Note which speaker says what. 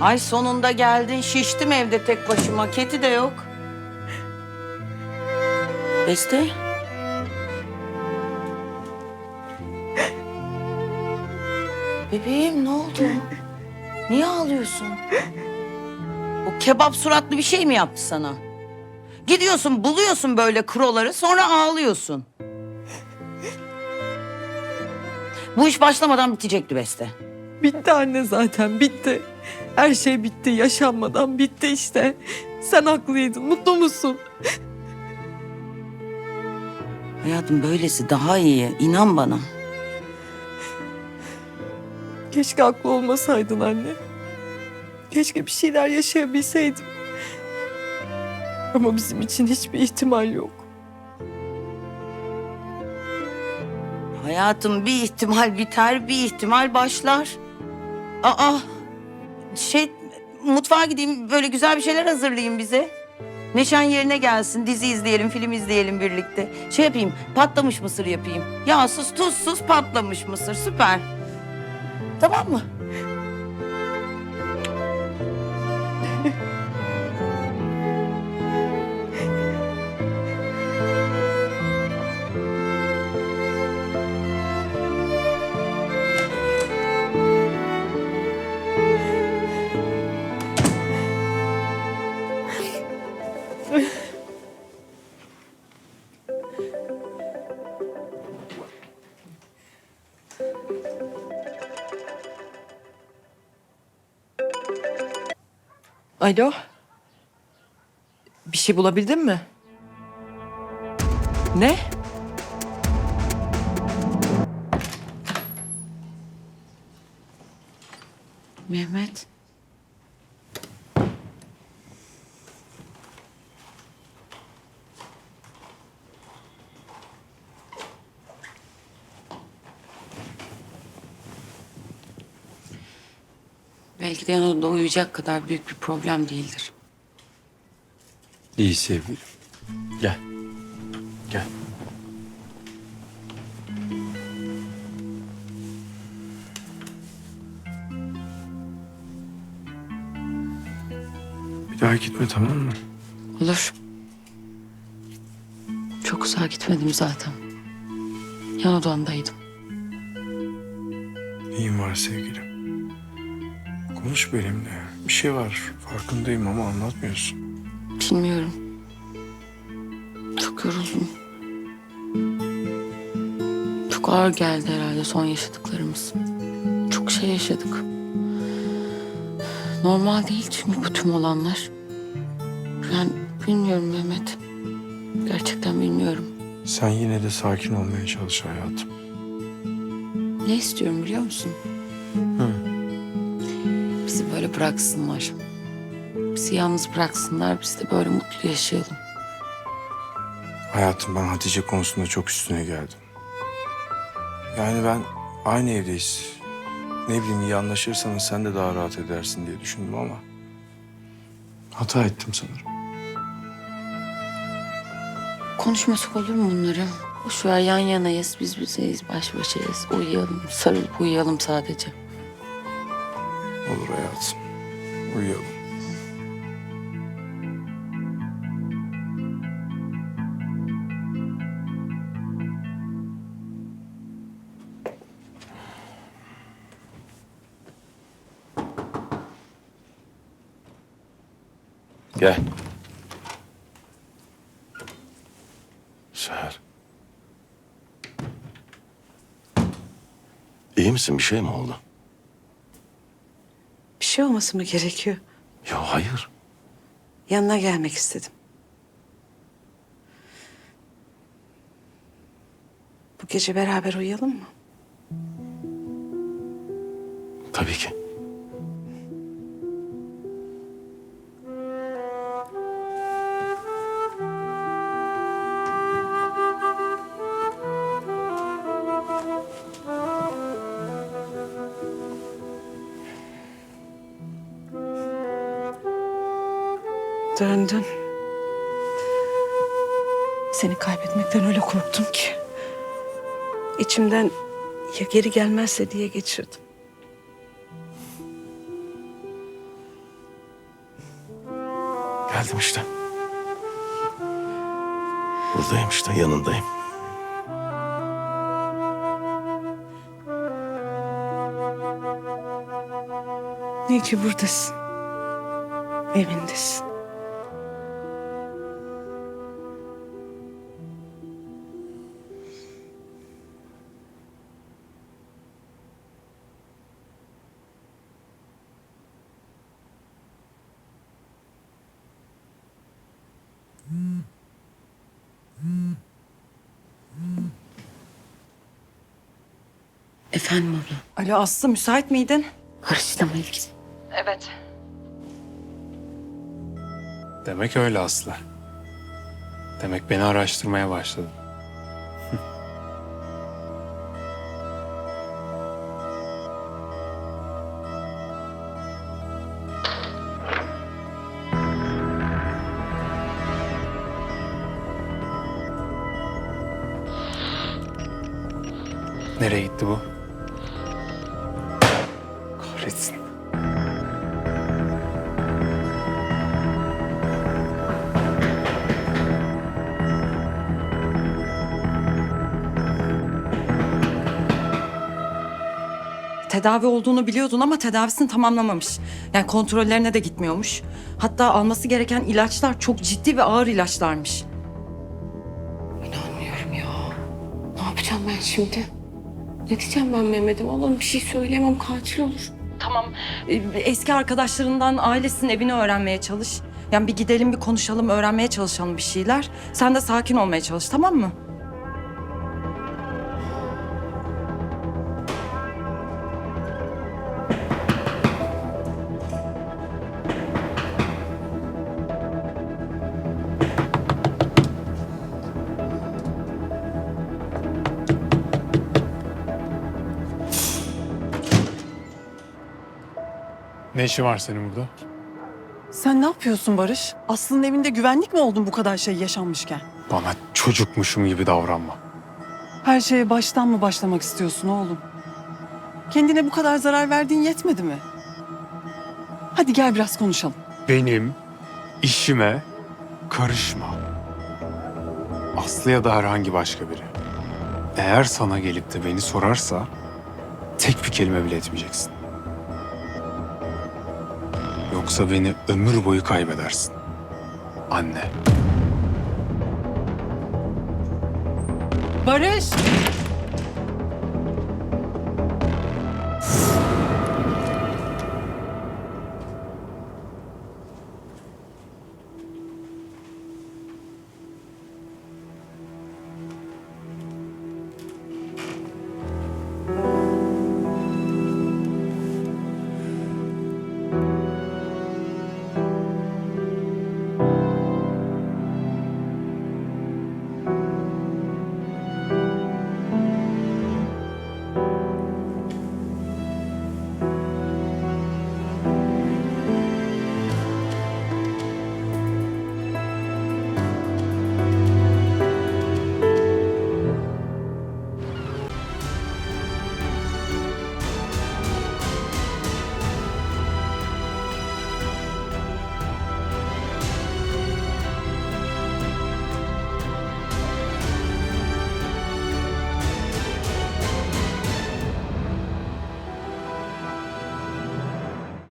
Speaker 1: Ay sonunda geldin. Şiştim evde tek başıma. Keti de yok. Beste. Bebeğim ne oldu? Niye ağlıyorsun? O kebap suratlı bir şey mi yaptı sana? Gidiyorsun buluyorsun böyle kroları sonra ağlıyorsun. Bu iş başlamadan bitecekti Beste.
Speaker 2: Bitti anne zaten bitti. Her şey bitti. Yaşanmadan bitti işte. Sen haklıydın. Mutlu musun?
Speaker 1: Hayatım böylesi daha iyi. İnan bana.
Speaker 2: Keşke haklı olmasaydın anne. Keşke bir şeyler yaşayabilseydim. Ama bizim için hiçbir ihtimal yok.
Speaker 1: Hayatım bir ihtimal biter, bir ihtimal başlar. Aa, şey mutfağa gideyim böyle güzel bir şeyler hazırlayayım bize. Neşen yerine gelsin, dizi izleyelim, film izleyelim birlikte. Şey yapayım, patlamış mısır yapayım. Yağsız, tuzsuz patlamış mısır, süper. Tamam mı?
Speaker 2: Alo. Bir şey bulabildin mi? Ne?
Speaker 1: Mehmet. De yanında uyuyacak kadar büyük bir problem değildir.
Speaker 3: İyi sevgilim. Gel. Gel. Bir daha gitme tamam mı?
Speaker 1: Olur. Çok uzağa gitmedim zaten. Yan odandaydım.
Speaker 3: İyiyim var sevgilim. Konuş benimle. Bir şey var. Farkındayım ama anlatmıyorsun.
Speaker 1: Bilmiyorum. Çok yoruldum. Çok ağır geldi herhalde son yaşadıklarımız. Çok şey yaşadık. Normal değil çünkü bu tüm olanlar. Ben bilmiyorum Mehmet. Gerçekten bilmiyorum.
Speaker 3: Sen yine de sakin olmaya çalış hayatım.
Speaker 1: Ne istiyorum biliyor musun?
Speaker 3: Hı.
Speaker 1: Böyle bıraksınlar. Bizi yalnız bıraksınlar. Biz de böyle mutlu yaşayalım.
Speaker 3: Hayatım ben Hatice konusunda çok üstüne geldim. Yani ben aynı evdeyiz. Ne bileyim iyi anlaşırsanız sen de daha rahat edersin diye düşündüm ama... Hata ettim sanırım.
Speaker 1: Konuşmasak olur mu bunları? Boş ver yan yanayız, biz bizeyiz, baş başayız. Uyuyalım, sarılıp uyuyalım sadece.
Speaker 3: Olur hayatım. Uyuyalım. Gel.
Speaker 4: Seher. İyi misin? Bir şey mi oldu?
Speaker 5: Şey olması mı gerekiyor?
Speaker 4: Yok hayır.
Speaker 5: Yanına gelmek istedim. Bu gece beraber uyuyalım mı?
Speaker 4: Tabii ki.
Speaker 5: Döndün. Seni kaybetmekten öyle korktum ki. İçimden ya geri gelmezse diye geçirdim.
Speaker 4: Geldim işte. Buradayım işte yanındayım.
Speaker 5: İyi ki buradasın. Evindesin. Efendim abla.
Speaker 2: Alo Aslı müsait miydin?
Speaker 5: Barış'la mı ilgili?
Speaker 2: Evet.
Speaker 6: Demek öyle Aslı. Demek beni araştırmaya başladın. Nereye gitti bu?
Speaker 2: Tedavi olduğunu biliyordun ama tedavisini tamamlamamış. Yani kontrollerine de gitmiyormuş. Hatta alması gereken ilaçlar çok ciddi ve ağır ilaçlarmış.
Speaker 5: İnanmıyorum ya. Ne yapacağım ben şimdi? Ne diyeceğim ben Mehmet'e? Vallahi bir şey söyleyemem katil olur.
Speaker 2: Tamam. e, Eski arkadaşlarından ailesinin evini öğrenmeye çalış. Yani bir gidelim bir konuşalım, öğrenmeye çalışalım bir şeyler. Sen de sakin olmaya çalış tamam mı?
Speaker 6: Ne işin var senin burada?
Speaker 7: Sen ne yapıyorsun Barış? Aslı'nın evinde güvenlik mi oldun bu kadar şey yaşanmışken?
Speaker 6: Bana çocukmuşum gibi davranma.
Speaker 7: Her şeye baştan mı başlamak istiyorsun oğlum? Kendine bu kadar zarar verdiğin yetmedi mi? Hadi gel biraz konuşalım.
Speaker 6: Benim işime karışma. Aslı ya da herhangi başka biri. Eğer sana gelip de beni sorarsa tek bir kelime bile etmeyeceksin. Yoksa beni ömür boyu kaybedersin. Anne.
Speaker 7: Barış!